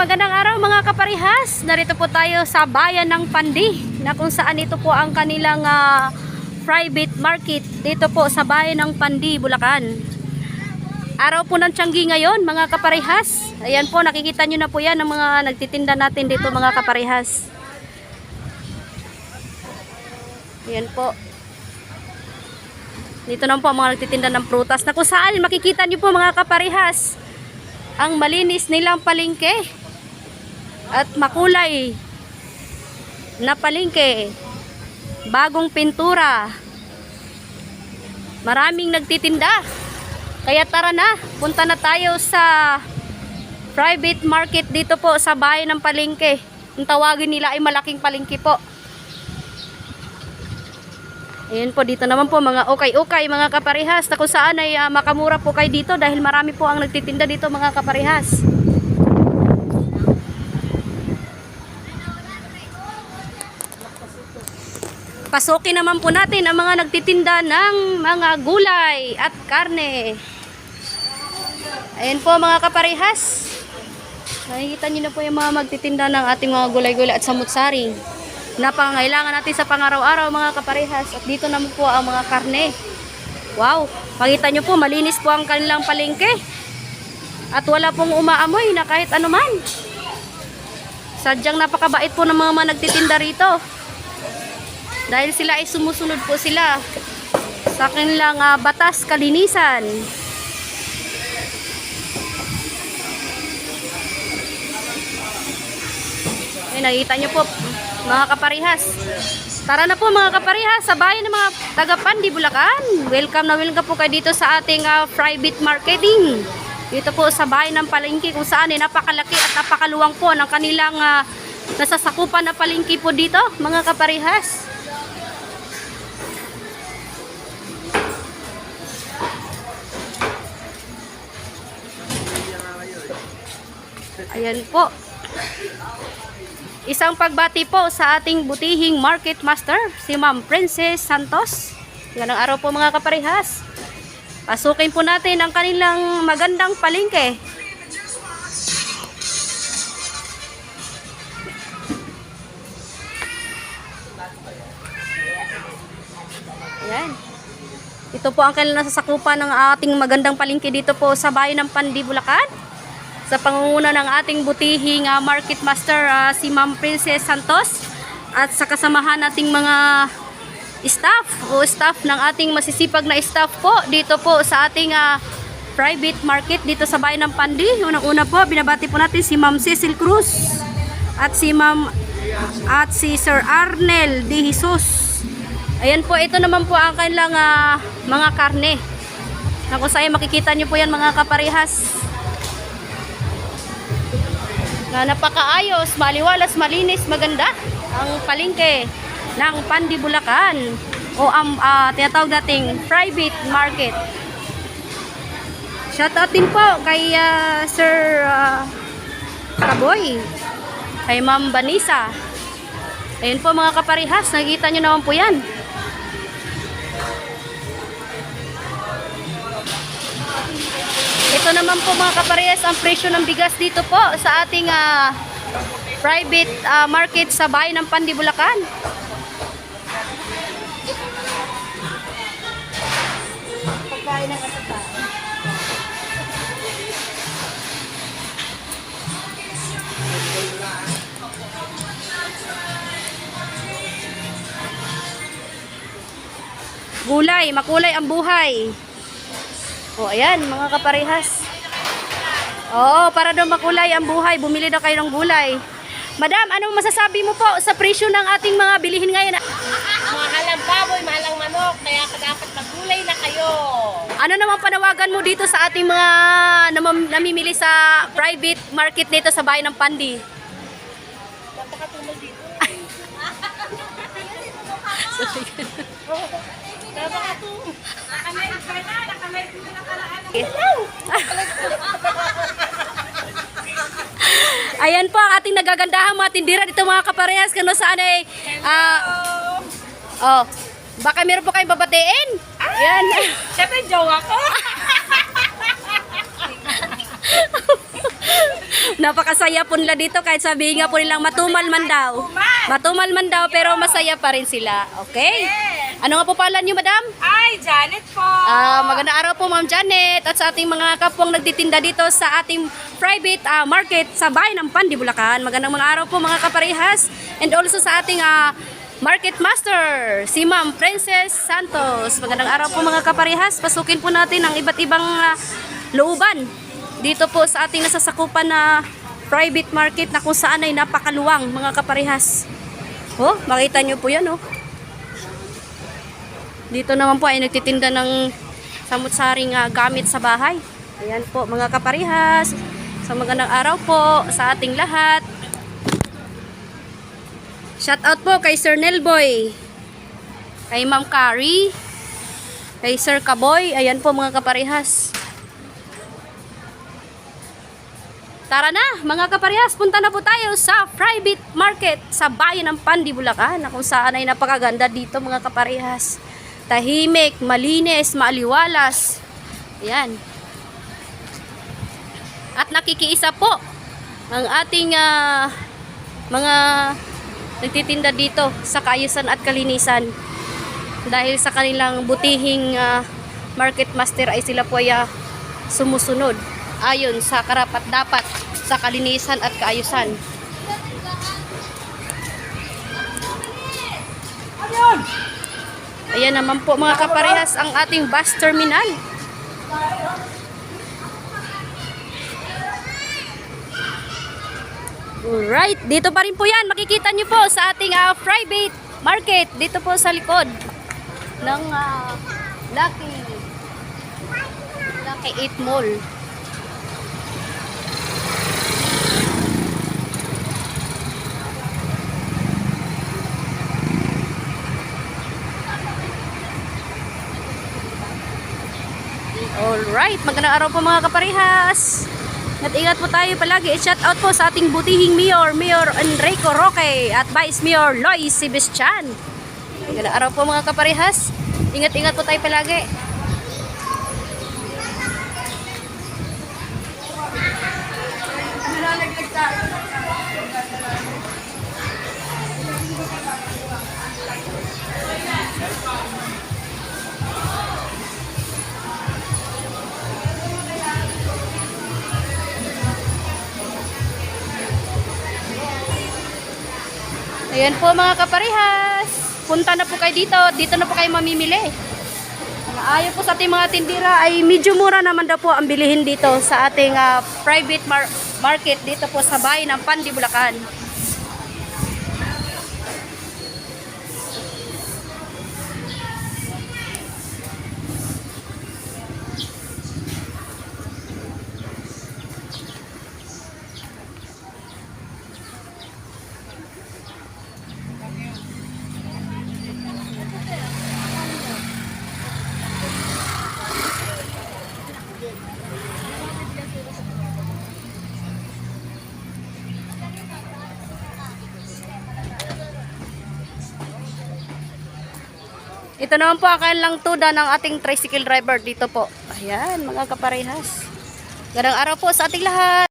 Magandang araw mga kaparihas. Narito po tayo sa bayan ng Pandi na kung saan ito po ang kanilang ah, private market dito po sa bayan ng Pandi, Bulacan. Araw po ng Tianggi ngayon mga kaparihas. Ayan po nakikita nyo na po yan ng mga nagtitinda natin dito mga kaparihas. Ayan po. Dito naman po ang mga nagtitinda ng prutas na kung saan makikita nyo po mga kaparihas ang malinis nilang palengke at makulay na palengke bagong pintura. Maraming nagtitinda. Kaya tara na punta na tayo sa private market dito po sa bayan ng palengke. Ang tawagin nila ay malaking palengke po. Ayan po, dito naman po mga ukay-ukay, mga kaparihas, na kung saan ay ah, makamura po kayo dito dahil marami po ang nagtitinda dito mga kaparihas. Pasukin naman po natin ang mga nagtitinda ng mga gulay at karne. Ayan po mga kaparihas. Nakikita nyo na po yung mga magtitinda ng ating mga gulay-gulay at samutsari na pangangailangan natin sa pangaraw-araw mga kaparehas. At dito naman po ang mga karne. Wow! Makita nyo po, malinis po ang kanilang palengke. At wala pong umaamoy na kahit anuman. Sadyang napakabait po ng mga, mga nagtitinda rito. Dahil sila ay sumusunod po sila sa kanilang ah, batas kalinisan. Ay, nakita nyo po, mga kaparihas. Tara na po mga kaparihas, sa bayan ng mga taga Pandi, Bulacan. Welcome na welcome po kayo dito sa ating ah, private marketing. Dito po sa bayan ng palengke kung saan ay napakalaki at napakaluwang po ng kanilang ah, nasasakupan na palengke po dito, mga kaparihas. Ayan po. Isang pagbati po sa ating butihing market master, si Ma'am Princess Santos. Ganang araw po mga kaparehas. Pasukin po natin ang kanilang magandang palengke. Ayan. Ito po ang kailan nasasakupan ng ating magandang palengke dito po sa bayan ng Pandi, Bulacan sa pangunguna ng ating butihing ah, market master ah, si Ma'am Princess Santos at sa kasamahan nating mga staff o staff ng ating masisipag na staff po dito po sa ating ah, private market dito sa bayan ng Pandi. Unang-una po binabati po natin si Ma'am Cecil Cruz at si Ma'am at si Sir Arnel De Jesus. Ayan po, ito naman po ang kanilang ah, mga karne. Na kung saan makikita nyo po yan mga kaparehas na napakaayos, maliwalas, malinis, maganda ang palengke ng Pandi Bulacan o ang ah, tinatawag nating private market. Shout out din po kay ah, Sir Kaboy, kay Ma'am Banisa. Ayun po mga kaparihas, nakikita nyo naman po yan. Ito naman po mga kaparehas ang presyo ng bigas dito po sa ating ah, private ah, market sa bayan ng Pandi, Bulacan. Pagkain ng katata. Gulay, makulay ang buhay. O, ayan, mga kaparehas. Oo, para daw makulay ang buhay, bumili daw kayo ng gulay. Madam, anong masasabi mo po sa presyo ng ating mga bilihin ngayon? Mahal ang baboy, mahal ang manok, kaya dapat magulay na kayo. Ano naman panawagan mo dito sa ating mga namam- namimili sa private market dito sa bayan ng Pandi? Napakatumal dito. Napakatumal. Nakamerit ka na, nakamerit ka na kalaan. Ayan po ang ating nagagandahang mga tindira dito mga kaparehas kano saan ay ah oh baka meron po kayong babatiin Ayan Siyempre, jowa ko. Napakasaya po nila dito kahit sabihin nga po nilang matumal man daw. Matumal man daw pero masaya pa rin sila. Okay? Ano nga po pala niyo, madam? Ay, Janet po. Ah, magandang araw po Ma'am Janet at sa ating mga kapwang nagtitinda dito sa ating private ah, market sa bayan ng Pandi, Bulacan. Magandang mga araw po mga kaparehas and also sa ating ah, market master, si Ma'am Princess Santos. Magandang araw po mga kaparehas. Pasukin po natin ang iba't ibang ah, looban dito po sa ating nasasakupan na private market na kung saan ay napakaluwang mga kaparehas. Oh, makita niyo po yan oh. Dito naman po ay nagtitinda ng samut-saring ah, gamit sa bahay. Ayan po mga kaparihas. Sa magandang araw po sa ating lahat. Shout out po kay Sir Nelboy. Kay Ma'am Carrie. Kay Sir Kaboy. Ayan po mga kaparihas. Tara na, mga kaparehas, punta na po tayo sa private market sa bayan ng Pandi, Bulacan, na kung saan ay napakaganda dito mga kaparehas. Tahimik, malinis, maaliwalas. Ayan. At nakikiisa po ang ating ah, mga nagtitinda dito sa kaayusan at kalinisan. Dahil sa kanilang butihing ah, market master ay sila po ay ah, sumusunod ayon sa karapat dapat sa kalinisan at kaayusan. Ayan naman po mga kaparehas ang ating bus terminal. Alright, dito pa rin po yan. Makikita nyo po sa ating ah, private market. Dito po sa likod ng ah, Lucky Lucky 8 Mall. Alright, magandang araw po mga kaparihas. At ingat po tayo palagi. Shout out po sa ating butihing Mayor, Mayor Enrico Roque at Vice Mayor Lois Sebastian. Magandang araw po mga kaparihas. Ingat-ingat po tayo palagi. Ayan po mga kaparihas. Punta na po kayo dito. Dito na po kayo mamimili. Ayaw po sa ating mga tindira ay medyo mura naman daw po ang bilihin dito sa ating ah, private mar- market dito po sa bayan ng Pandi, Bulacan. Ito naman po ang kanilang tuda ng ating tricycle driver dito po. Ayan, mga kaparehas. Gandang araw po sa ating lahat.